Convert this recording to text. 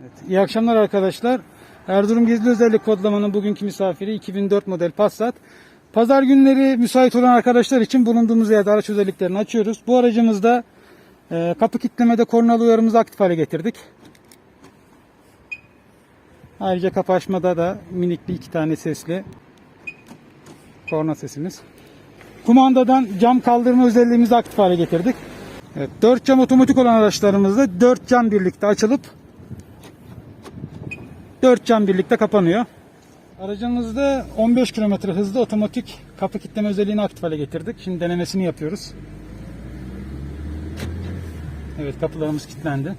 Evet, iyi akşamlar arkadaşlar. Erzurum Gizli Özellik kodlamanın bugünkü misafiri 2004 model Passat. Pazar günleri müsait olan arkadaşlar için bulunduğumuz yerde araç özelliklerini açıyoruz. Bu aracımızda e, kapı kitlemede kornalı uyarımızı aktif hale getirdik. Ayrıca kapı açmada da minik bir iki tane sesli korna sesimiz. Kumandadan cam kaldırma özelliğimizi aktif hale getirdik. Evet, 4 cam otomatik olan araçlarımızda 4 cam birlikte açılıp 4 cam birlikte kapanıyor. Aracımızda 15 km hızlı otomatik kapı kilitleme özelliğini aktif hale getirdik. Şimdi denemesini yapıyoruz. Evet kapılarımız kilitlendi.